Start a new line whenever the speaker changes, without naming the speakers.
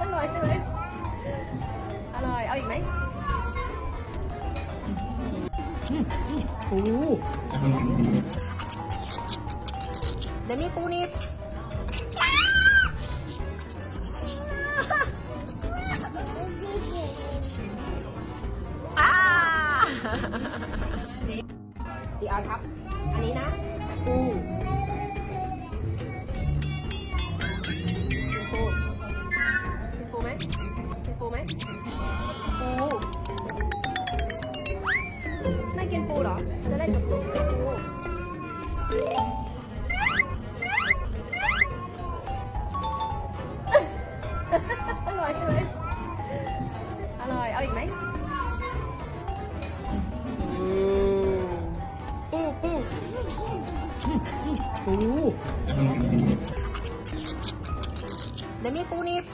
อร่อยใช่ไหมอร่อย เอาอีกไหม
โอ้
เดี๋ยวมีปูนิบอ่าเดี๋ยวเอาทับ อันนี้นะ กินปูเหรอ จะได้กับปูปูอร่อยใช่ไหมอร่อย เอาอีกไหมปูปู
โอ้
เดี๋ยวมีปูนิบ